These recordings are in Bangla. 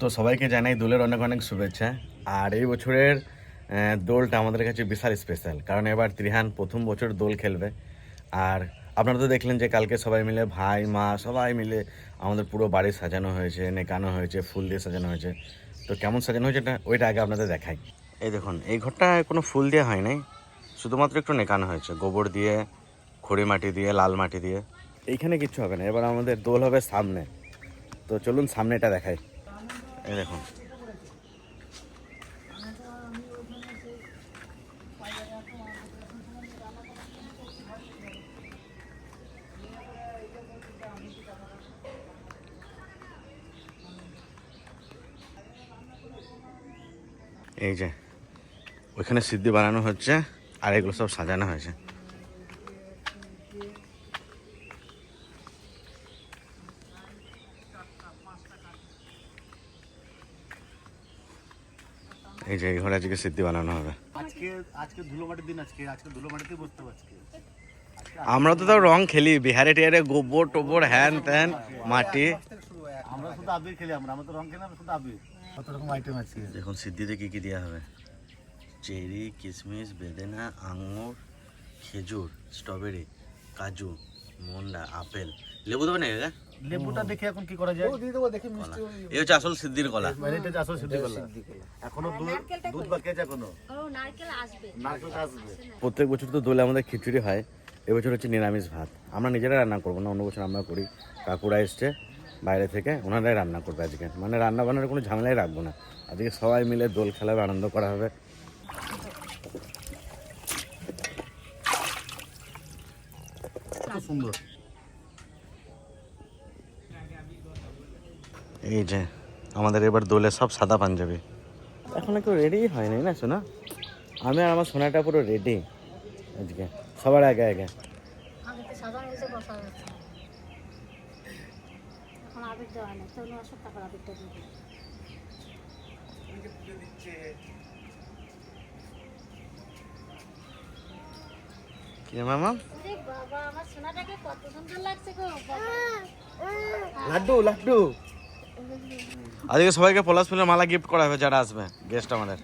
তো সবাইকে জানাই দোলের অনেক অনেক শুভেচ্ছা। আর এই বছরের দোলটা আমাদের কাছে বিশাল স্পেশাল কারণ এবার ত্রিহান প্রথম বছর দোল খেলবে। আর আপনারা তো দেখলেন যে কালকে সবাই মিলে ভাই, মা সবাই মিলে আমাদের পুরো বাড়ি সাজানো হয়েছে, নেকানো হয়েছে, ফুল দিয়ে সাজানো হয়েছে। তো কেমন সাজানো হয়েছে এটা, ওইটা আগে আপনাদের দেখাই। এই দেখুন, এই ঘরটা কোনো ফুল দেওয়া হয় নাই, শুধুমাত্র একটু নেকানো হয়েছে, গোবর দিয়ে, খড়ি মাটি দিয়ে, লাল মাটি দিয়ে। এইখানে কিচ্ছু হবে না, এবার আমাদের দোল হবে সামনে। তো চলুন সামনেটা দেখাই। এই দেখুন। এই যে ওইখানে সিদ্ধি বানানো হচ্ছে আর এগুলো সব সাজানো হয়েছে। এই যে এই ঘরে আজকে সিদ্ধি বানানো হবে। আজকে আজকে ধুলো মাটির দিন আজকে আজকে ধুলো মাটিতে বসতে আমরা তো তাও রং খেলি বিহারে টিহারে গোবর টোবর হ্যান ত্যান মাটি। আমরা শুধু আবির খেলি আমরা আমরা তো রং খেলি আমরা শুধু আবির। কত রকম আইটেম আছে দেখুন সিদ্ধিতে কি কি দেওয়া হবে? চেরি কিশমিশ বেদেনা আঙুর খেজুর স্ট্রবেরি কাজু মন্ডা আপেল। লেবু দেবে না লেবুটা দেখে এখন কি করা যায়? কলা। এই হচ্ছে আসল সিদ্ধির কলা। মানে এটা হচ্ছে আসল সিদ্ধি করলাম এখনও দুধ দুধ বাকি আছে এখনও? ও নারকেল আসবে। নারকেলটা আসবে। প্রত্যেক বছর তো দোলে আমাদের খিচুড়ি হয়। এবছর হচ্ছে নিরামিষ ভাত। আমরা নিজেরা রান্না করব না অন্য বছর আমরা করি। কাকুরা এসছে বাইরে থেকে ওনারাই রান্না করবে আজকে। মানে রান্না বান্নার কোনো ঝামেলাই রাখব না। আজকে সবাই মিলে দোল খেলা হবে আনন্দ করা হবে। সুন্দর। এই যে আমাদের এবার দোলে সব সাদা পাঞ্জাবি। এখনও কেউ রেডি হয়নি না শোনা আমি আর আমার সোনাটা পুরো রেডি আজকে সবার আগে আগে। কি মামা? বাবা আমার সোনাটাকে কত সুন্দর লাগছে গো লাড্ডু লাড্ডু। আজকে সবাইকে পলাশ ফুলের মালা গিফট করা হবে যারা আসবে গেস্ট আমাদের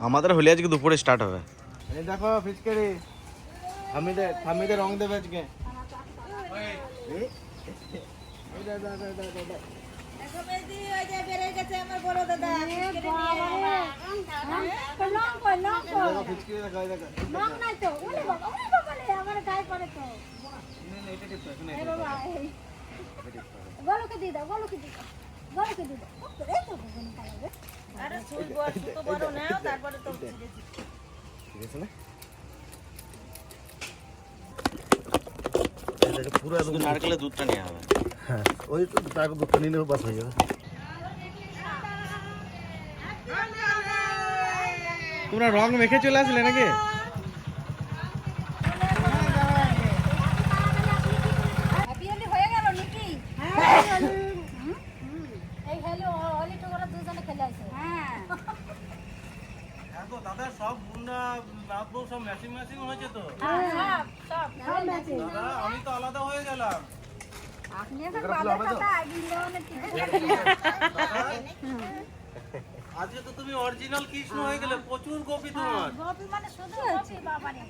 আমাদের হোলি আজকে দুপুরে স্টার্ট হবে এই দেখো ফিচকারি থামিদে থামিদে রং দেবে আজকে এই নাই তো ওরে বাবা ওরে বাবা রে আমার গায়ে পড়ে তো। এই। গলকে দিয়ে দাও গলকে দিয়ে দাও গলকে দিয়ে দাও। এই তো ঠিক আছে না? পুরো নারকেলের দুধটা নেওয়া হবে হ্যাঁ ওই তার দুটো নিলে বাস হয়ে যাবে। তোমরা রং মেখে চলে আসলে নাকি বিয়েলি হয়ে গেল নাকি এই হলো হলি তো ওরা দুজনে খেলে আছে হ্যাঁ দাদা সব গুন্ডা রাত সব ম্যাচিং ম্যাচিং হয়েছে তো সব সব সব ম্যাচিং দাদা আমি তো আলাদা হয়ে গেলাম আপনি এখন বাবার কথা আগে লেওনে আজকে তো তুমি অরিজিনাল কৃষ্ণ হয়ে গেলে প্রচুর কপি তোমার? গোপি মানে শুধু গোপি বাবারে।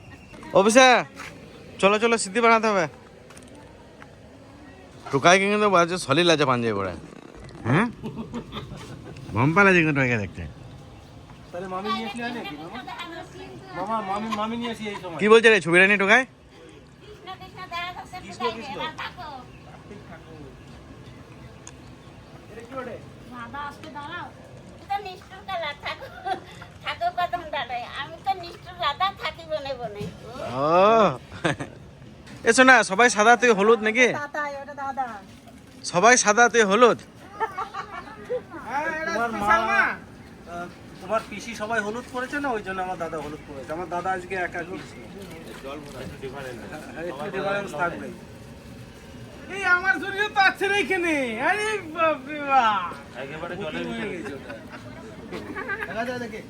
অফিসে? চলো চলো সিদ্ধি বানাতে হবে। টুকাই কিন্তু বাজে সলিল আছে পাঞ্জাবি পরে। হ্যাঁ? ভম্পা লাগে কিন্তু দেখতে। হয় কি বলছে রে ছবিটা নিয়ে দাদা আসতে দাঁড়াও। নিষ্ঠুর থাকো এসো না সবাই সাদা তুই হলুদ নাকি? সবাই সাদা তুই হলুদ? তোমার মা তোমার পিসি সবাই হলুদ করেছে না ওই জন্য আমার দাদা হলুদ করেছে? আমার দাদা আজকে একা একটু ডিফারেন্স থাকবে এই আমার শরীরে তো আছে না এখানে। আরে বাপ। একেবারে জলের ভিতরে। গেছে ওটা। দেখা যায় দেখে।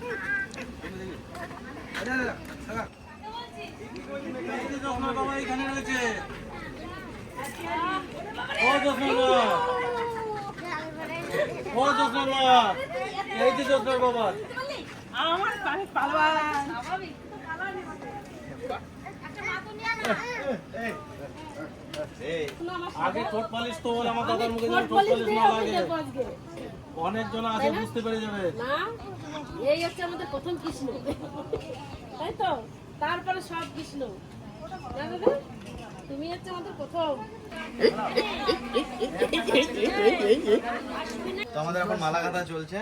আগে ঠোঁট পালিশ তো আমার দাদার মুখে ঠোঁট পালিশ না লাগে অনেক জন আছে বুঝতে পেরে যাবে। না এই হচ্ছে আমাদের প্রথম কৃষ্ণ। তাই তো? তারপরে সব কৃষ্ণ। তুমি হচ্ছে আমাদের প্রথম। তো আমাদের এখন মালা গাঁথা চলছে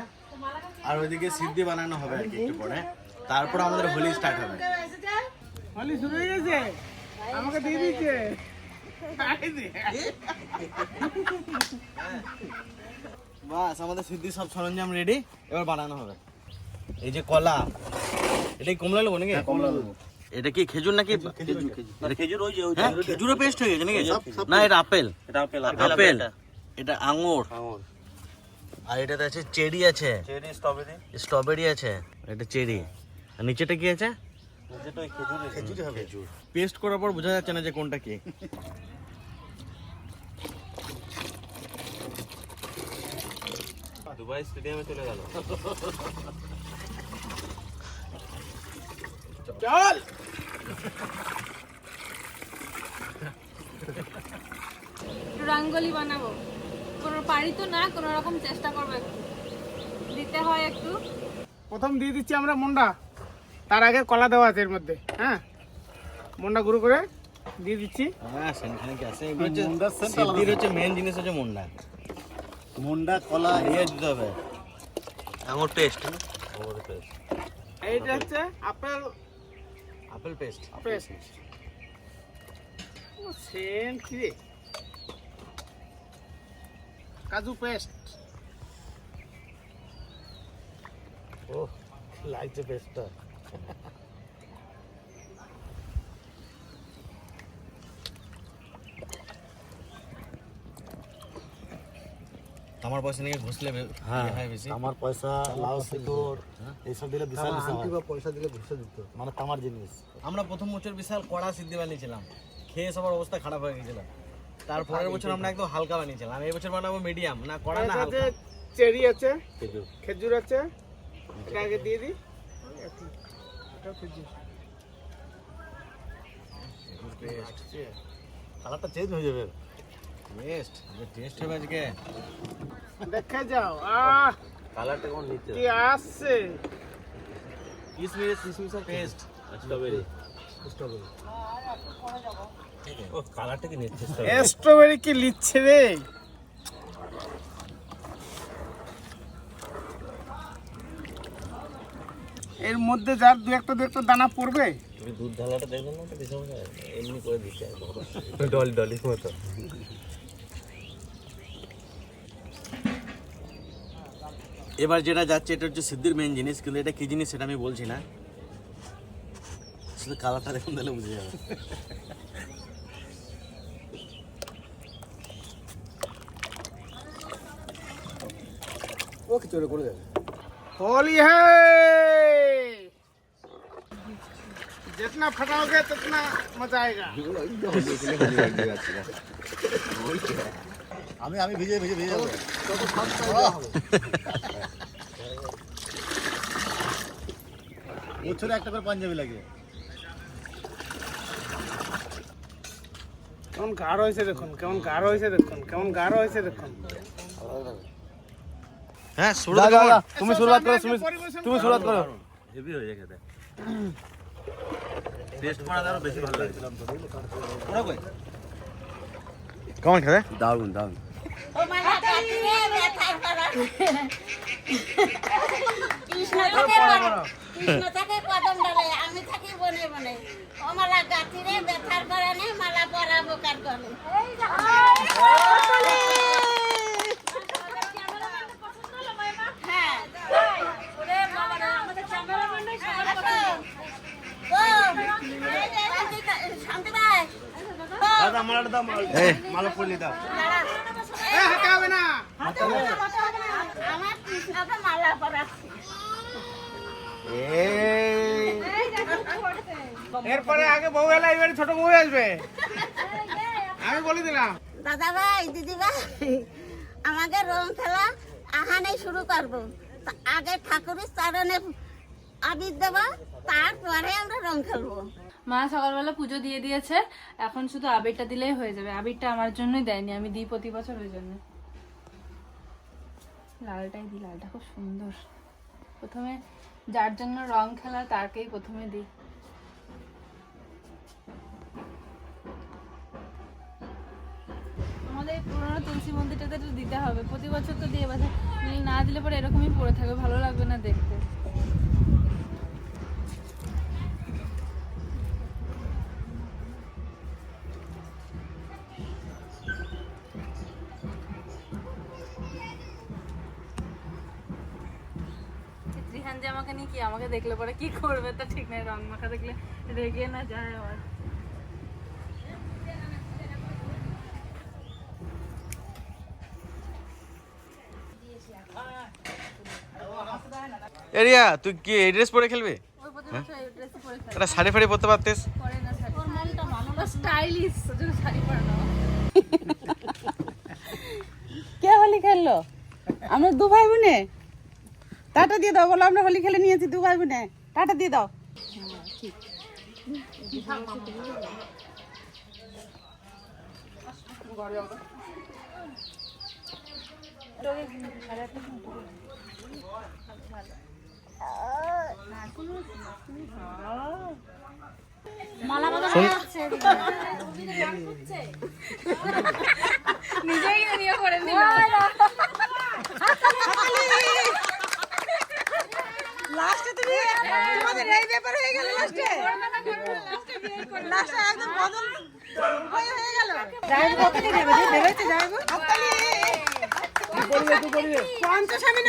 আর ওইদিকে সিদ্ধি বানানো হবে আর কি একটু পরে। তারপর আমাদের হোলি স্টার্ট হবে। হলি শুরু হয়ে গেছে? আমাকে দিয়ে দিচ্ছে এই যে। বাস আমাদের সিদ্ধি সব সরঞ্জাম রেডি এবার বানানো হবে। এই যে কলা এটা কমলা লেবু নাকি? কমলা লেবু এটা কি খেজুর নাকি? খেজুর ওই যে খেজুরও পেস্ট হয়ে গেছে নাকি? না এটা আপেল। এটা আপেল আপেল এটা। আঙুর। আর এটাতে আছে চেরি আছে। Cherry strawberry. স্ট্রবেরি আছে। এটা চেরি। আর নিচেটা কি আছে? খেজুর হবে। পেস্ট করার পর বোঝা যাচ্ছে না যে কোনটা কি। দুবাই স্টেডিয়ামে চলে গেল। চল! একটু রঙ্গোলি বানাবো। কোনো পারি তো না কোনো রকম চেষ্টা করব। দিতে হয় একটু। প্রথম দিয়ে দিচ্ছি আমরা মুন্ডা। তার আগে কলা দেওয়া আছে এর মধ্যে হ্যাঁ? মুন্ডা গুঁড়ো করে দিয়ে দিচ্ছি। হ্যাঁ সেখানে কি আছে? সিদ্ধির হচ্ছে মেন জিনিস হচ্ছে মুন্ডা। মুন্ডা কলা ইয়ে দিতে হবে। আঙুর পেস্ট আঙুর পেস্ট এইটা হচ্ছে আপেল। আপেল পেস্ট পেস্ট ও কি কাজু পেস্ট ও লাগছে পেস্টটা আমার পয়সা নিয়ে ঘুষলে হ্যাঁ ইয়ে বেশি। আমার পয়সা লাউ সিঁদুর এইসব দিলে বিশাল বিশাল হয়। পয়সা দিলে ঘুষে দিত। মানে তামার জিনিস। আমরা প্রথম বছর বিশাল কড়া সিদ্ধি বানিয়েছিলাম। খেয়ে সবার অবস্থা খারাপ হয়ে গেছিল। তারপরের বছর আমরা একদম হালকা বানিয়েছিলাম। এই বছর বানাবো মিডিয়াম না কড়া না হালকা। চেরি আছে খেজুর। আছে। এটা আগে দিয়ে দিই। এটাও খেজুর কালারটা চেঞ্জ হয়ে যাবে। টেস্ট টেস্ট হবে আজকে। দেখে যাও। আহ কালারটা কেমন নিচ্ছে কি আসছে কিসমিস কিসমিস পেস্ট স্ট্রবেরি স্ট্রবেরি ও কালারটা কি নিচ্ছে? স্ট্রবেরি কি লিচ্ছে রে? এর মধ্যে যার দু একটা দু একটা দানা পড়বে? তুমি দুধ ঢালাটা দেখবেন না তো এমনি করে দিচ্ছে ডল ডলি মতো। এবার যেটা যাচ্ছে এটা হচ্ছে সিদ্ধির মেন জিনিস কিন্তু এটা কি জিনিস সেটা আমি বলছি না শুধু কালারটা দেখুন তাহলে বুঝে যাবে ও কিছু করে দেবে होली है जितना फटाओगे उतना मजा आएगा আমি আমি ভিজে ভিজে ভিজে যাবো বছরে একটা করে পাঞ্জাবি লাগে। কেমন গাঢ় হয়েছে দেখুন কেমন গাঢ় হয়েছে দেখুন কেমন গাঢ় হয়েছে দেখুন। হ্যাঁ তুমি শুরুয়াত করো তুমি তুমি শুরুয়াত করো। হেভি হয়ে যায় খেতে। টেস্ট করা আরও বেশি ভালো লাগে। কেমন খেতে? দারুণ দারুণ ও মালা কাটিয়ে ব্যথার করা। কৃষ্ণ থাকে কৃষ্ণ থাকে কদম ডালে আমি থাকি বনে বনে ও মালা গাছিরে ব্যথার করে নে মালা পরাবো কার গলে হ্যাঁ আসো। ও, এই যে শান্তি- শান্তি ভাই ও, এই মালা পড়লি দাও। এ, হাতে হবে না আমার কৃষ্ণকে মালা পরা এই এরপরে আগে বউ এলে এবারে ছোট বউ আসবে। আমি বলে দিলাম। দাদা ভাই দিদি ভাই আমাকে রং খেলা আহানে শুরু করব। আগে ঠাকুরের চরণে আবির দেবো তারপরে আমরা রং খেলব। মা সকালবেলা পুজো দিয়ে দিয়েছে এখন শুধু আবিরটা দিলেই হয়ে যাবে। আবিরটা আমার জন্যই দেয়নি আমি দিই প্রতি বছর ওই জন্য। লালটাই দিই লালটা খুব সুন্দর। প্রথমে যার জন্য রং খেলা তারকেই প্রথমে দিই। আমাদের পুরোনো তুলসী মন্দিরটাতে একটু দিতে হবে। প্রতি বছর তো দিয়ে বছর না দিলে পরে এরকমই পড়ে থাকবে, ভালো লাগবে না দেখতে। যে আমাকে নিয়ে কি আমাকে দেখলে পরে কি করবে তা ঠিক নাই রং মাখা দেখলে রেগে না যায় আবার। এরিয়া তুই কি এই ড্রেস পরে খেলবি? খেলে একটা শাড়ি ফাড়ি পরতে পারতিস? কে হোলি খেললো? আমরা দু ভাই বোনে? টাটা দিয়ে দাও বলো আমরা হোলি খেলে নিয়েছি দু ভাই বোনে। টাটা দিয়ে দাও। নিজেই নিয়ে করে নিল লাস্টে তুমি তোমাদের এই ব্যাপার হয়ে গেল লাস্টে লাস্টে একদম বদল হয়ে হয়ে গেল যাইবো কতটি দেবে যে বেরোচ্ছে যাইবো হাততালি পঞ্চস্বামী না সব ষষ্ঠ স্বামী ষষ্ঠ স্বামী আর একজন তো আসে নাই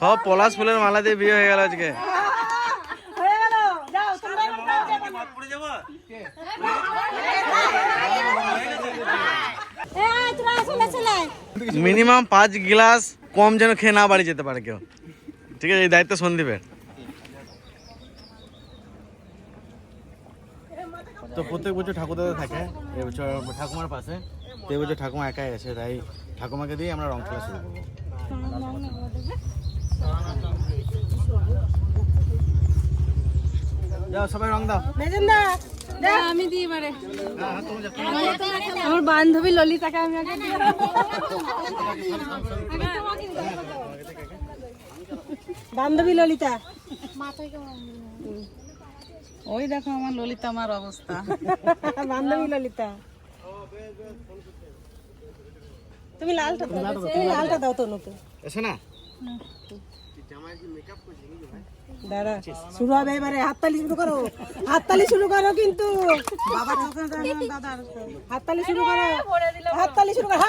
সব পলাশ ফুলের মালা দিয়ে বিয়ে হয়ে গেল আজকে। হয়ে মিনিমাম পাঁচ গ্লাস কম যেন খেয়ে না বাড়ি যেতে পারে কেউ। ঠিক আছে এই দায়িত্ব সন্দীপের। তো প্রত্যেক বছর ঠাকুর দাদা থাকে এবছর ঠাকুমার পাশে। তো এবছর ঠাকুমা একাই আছে তাই ঠাকুমাকে দিয়ে আমরা রং খেলা শুরু করব। যাও সবাই রং দাও। আমি দিই এবারে। আমার বান্ধবী ললিতাকে আমি আগে বান্ধবী ললিতা। ওই দেখো আমার ললিতা আমার অবস্থা। বান্ধবী ললিতা। তুমি লালটা দাও। তুমি লালটা দাও তো নতুন। এসো না। দাঁড়া শুরু হবে এবারে। হাততালি শুরু করো। হাততালি শুরু করো কিন্তু। বাবা দাদা হাততালি শুরু করো। হাততালি শুরু করো।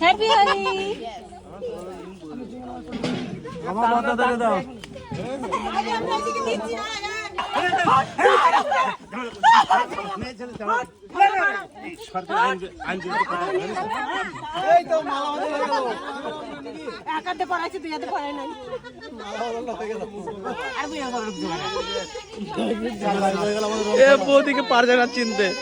হ্যাপি হয়ে বাবারে ছুটিয়ে দাও। পড়াইছি হাতে পড়াই নাই এ বৌদিকে পারছে না চিনতে।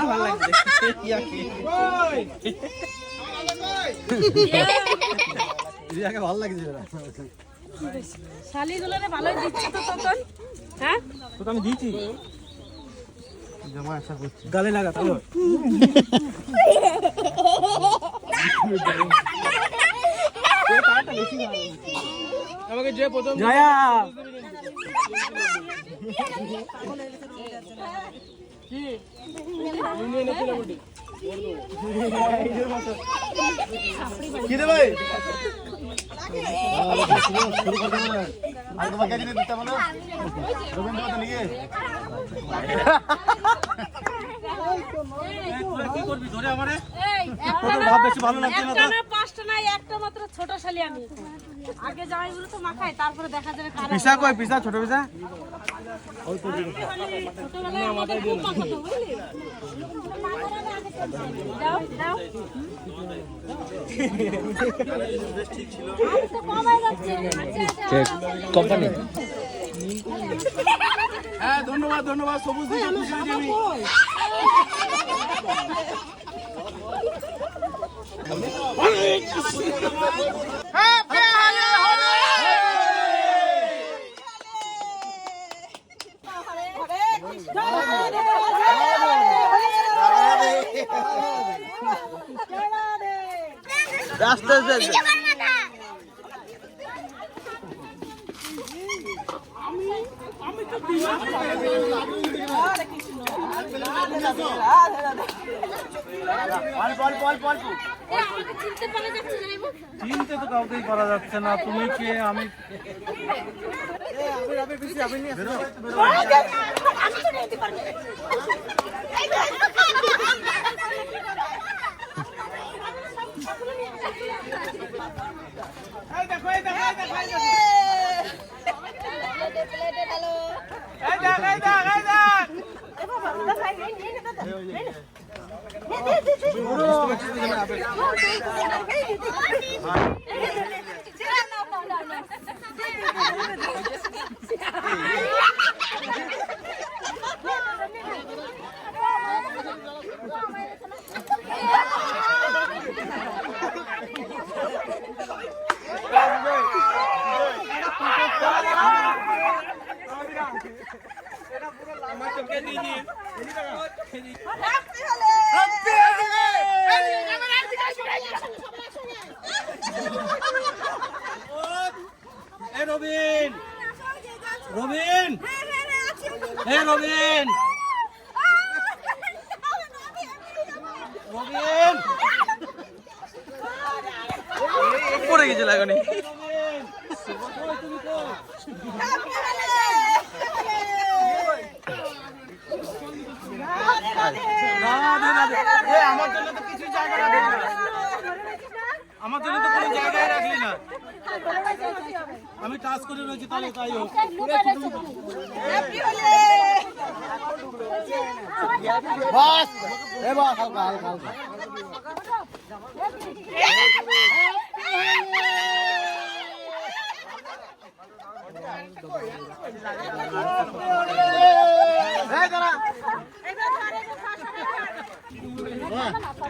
ভালো লাগছে। শালিগুলো ভালোই দিচ্ছে তো তখন। হ্যাঁ? তো আমি দিয়েছি। গালে লাগা তাহলে। আমাকে যে প্রথম জয়া। কি? রে ভাই? আর তোমাকে দিতে পারো রবীন্দ্রনাথ নিয়ে কি করবি? ধরে আমারে? ভাব বেশি ভালো লাগছে না তো পাঁচটা নাই একটা মাত্র ছোট শালি আমি। আগে জামাইগুলো তো মাখাই তারপরে দেখা যাবে কারা পিসা কই পিসা ছোট পিসা? ছোটবেলায় আমাদের খুব মাখাতো বুঝলি? দাও দাও। তো কমাই যাচ্ছে। কোম্পানি? হ্যাঁ ধন্যবাদ ধন্যবাদ সবুজ দিকে খুশি হয়েছি চিনতে পারা যাচ্ছে না এবার? চিনতে তো কাউকেই করা যাচ্ছে না তুমি কে আমি এই দেখো এই দেখো এই দেখো এই দেখো এই দেখ এই দেখ এই দেখ এ রবিন। রবিন। এ রবিন। রবিন। পড়ে গেছে লাগানি। আমার জন্য তো কিছু জায়গা রাখলি না। আমার জন্য তো কোনো জায়গায় রাখলি না। আমি টাচ করে রয়েছি তাহলে তাই হোক। বাস। হালকা হালকা হালকা।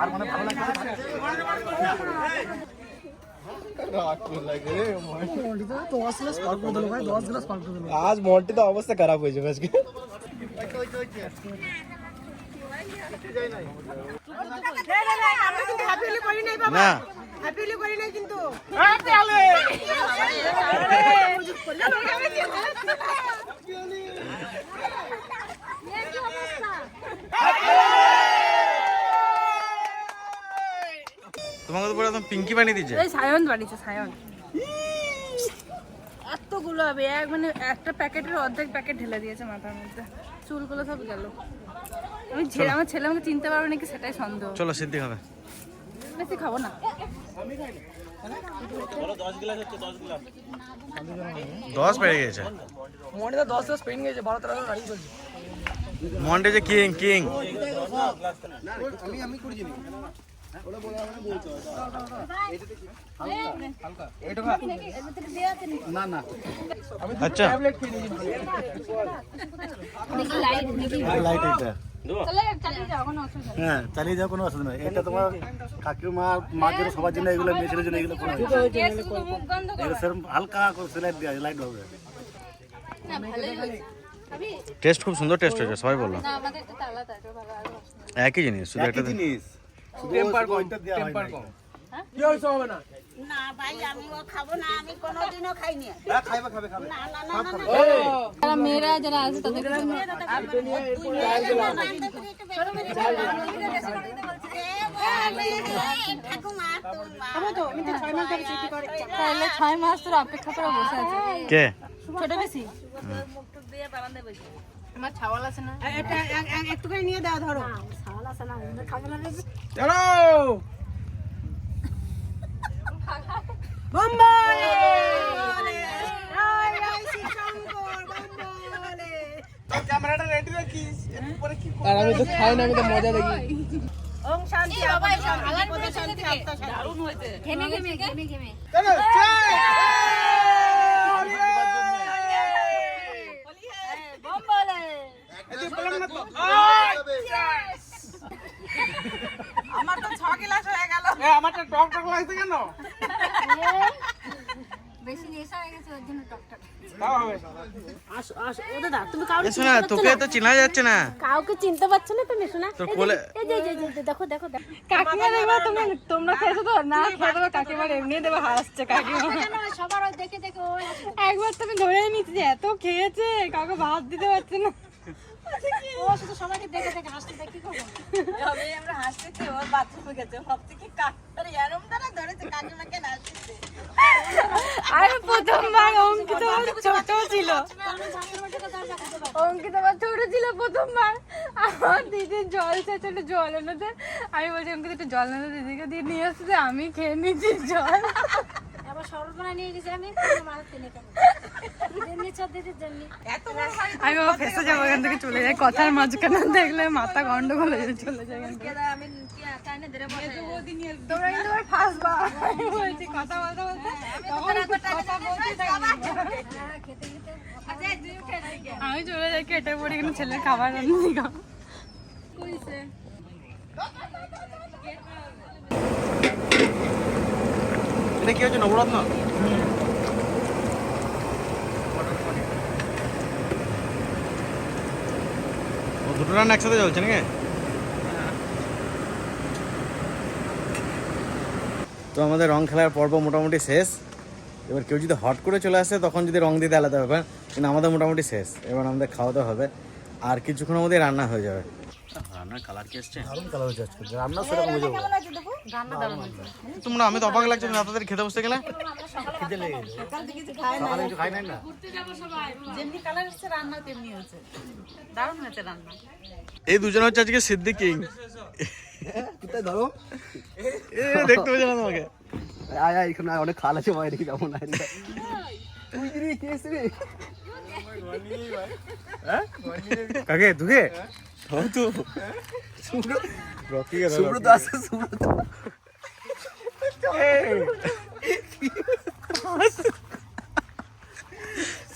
আর মানে ভালো লাগছে আজ মনটি তো অবস্থা খারাপ হয়ে যাবে আজকে তোমাকে তো পুরো একদম পিঙ্কি বানিয়ে দিচ্ছে এই সায়ন বানিয়েছে, সায়ন। এতগুলো হবে এক মানে একটা প্যাকেটের অর্ধেক প্যাকেট ঢেলে দিয়েছে মাথার মধ্যে। চুলগুলো সব গেল। আমি ছেলে আমার ছেলে আমাকে চিনতে পারবে নাকি সেটাই সন্দেহ। চলো সিদ্ধি হবে। বেশি খাব না। দশ পেয়ে গেছে। মনে দশ দশ পেন গেছে বারো তেরো গাড়ি চলছে মন্ডে যে কিং কিং। না না আচ্ছা। লাইট লাইট এটা চলে চালিয়ে যাও কোনো অসুবিধা নেই হ্যাঁ চালিয়ে যাও কোনো অসুবিধা নেই। এটা তোমার কাকিমা মার জন্য সবার জন্য এগুলো মেয়ে ছেলের জন্য এগুলো সেরকম হালকা করে লাইট দেওয়া লাইট হবে। টেস্ট খুব সুন্দর টেস্ট হয়েছে সবাই বলল। একই জিনিস শুধু একটা জিনিস। টেম্পার কম টেম্পার কম। না? ভাই আমি ও খাব না আমি কোনোদিনও খাইনি। হ্যাঁ খাইবা খাবে খাবে। না না না না যারা মেয়েরা যারা আছে। তাদের তাহলে ছয় মাস তোর অপেক্ষা করে বসে আছে। কে? ছোট বেশি। আমার ছাওয়াল আছে না একটা এক- এক- একটুখানি নিয়ে দাও ধরো সাল আছে না খাব না চলো আর আমি তো খাই না আমি তো মজা দেখি ওম শান্তি বাবা আপদ শান্তি আলার পদ পেছনে শান্তি থেকে আত্মা শান্তি দারুণ হয়েছে ঘেমে ঘেমে ঘেমে ঘেমে চলো চাই বম্বলে এতে বললাম না তো আমার তো ছ গ্লাস হয়ে গেল। এ আমারটা টক টক লাগছে কেন? বেশি নেশা গেছে ওর জন্য টকটক তাও হবে। আসো আসো ও দাদা তুমি কাউকে তোকে তো চেনা যাচ্ছে না। কাউকে চিনতে পারছ না তুমি শোনা? তোর কোলে দেখো দেখো দেখো। কাকিমা দেখবা তুমি তোমরা খেয়েছো তো না খেয়ে দেবো কাকিমার এমনি দেবো হাসছে কাকিমা। সবার দেখে দেখে একবার তুমি ধরে নিচ্ছি এত খেয়েছে কাউকে ভাত দিতে পারছে না। ও শুধু সবাইকে দেখে দেখে হাসতে দেখি করব? তবে আমরা হাসতেছি ওর বাথরুমে গেছে ভাবছি কি কাকার এরম দ্বারা ধরেছে কাকিমাকে নাচতেছে আর প্রথমবার অঙ্কিত ছোট ছিল। পারব অঙ্কিত আমার ছোট ছিল প্রথমবার আমার দিদি জল চাইছিল জল এনে দে। আমি বলছি অঙ্কিত একটু জল এনে দিদিকে দিয়ে নিয়ে আসছে আমি খেয়ে নিচ্ছি জল। আবার সরলপনা নিয়ে গেছি আমি মাছ কিনে খাব। আমি বাবা ফেসে যাব এখান থেকে চলে যাই কথার মাঝখানে দেখলে মাথা গন্ডগোল হয়ে চলে যায় আমি কিন্তু চলে যাই কেটে পড়ি এখানে ছেলের খাবার রান্না এটা কি হচ্ছে নবরত্ন? দুটো রান একসাথে চলছে নাকি? তো আমাদের রং খেলার পর্ব মোটামুটি শেষ। এবার কেউ যদি হট করে চলে আসে, তখন যদি রং দিতে আলাদা ব্যাপার, কিন্তু আমাদের মোটামুটি শেষ। এবার আমাদের খাওয়াতে হবে, আর কিছুক্ষণের মধ্যে রান্না হয়ে যাবে। রান্নার কালার কি এসছে? দারুণ কালার হচ্ছে আজকে। রান্না সেরকম হয়ে যাবে। তোমরা আমি তো অবাক লাগছে তুমি আপনাদের খেতে বসতে গেলে। লেগে সকালে কিছু না? যেমনি কালার হচ্ছে রান্না তেমনি হচ্ছে দারুণ হয়েছে রান্না। এই দুজন হচ্ছে আজকে সিদ্দিক কিং। কোথায় ধরো? এ দেখতে না তোমাকে। আয় আয় এখানে অনেক খাল আছে বাইরে যাব না তুই রে কে রে? কাকে তুকে তো সুব্রত আছে সুব্রত।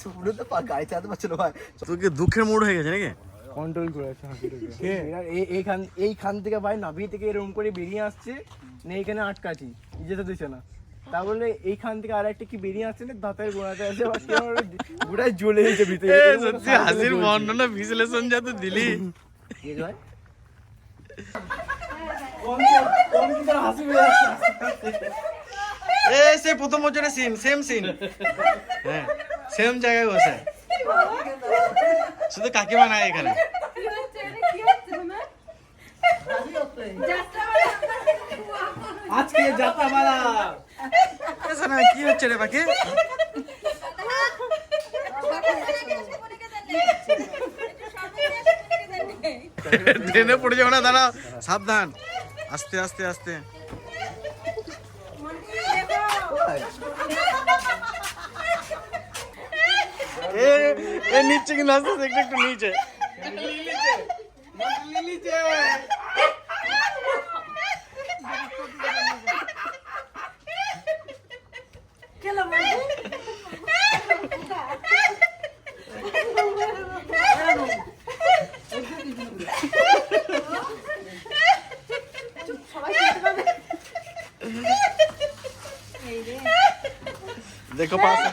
সুব্রত পা গায়ে চালাতে পারছিল ভাই। তোকে দুঃখের মুড হয়ে গেছে নাকি? কন্ট্রোল করে আছে এইখান এইখান থেকে ভাই নাভি থেকে এরকম করে বেরিয়ে আসছে না এইখানে আটকাছি যেতে দিচ্ছে না। তা বলে এইখান থেকে আর একটা কি বেরিয়ে আসছে না দাঁতের গোড়াতে আছে গোড়ায় জ্বলে গেছে ভিতরে। হাসির বর্ণনা বিশ্লেষণ যা তো দিলি। কি এ সে প্রথম বছরের সিন সেম সিন হ্যাঁ সেম জায়গায় বসে। শুধু কাকিমা নাই এখানে। আজকে যাত্রা শোনা, কি হচ্ছে রে বাকি? ট্রেনে পড়ে যাবে না দাঁড়া সাবধান। আস্তে আস্তে আস্তে। নিচে কিন্তু আস্তে আস্তে, একটু নিচে। নিচে Hindi ko.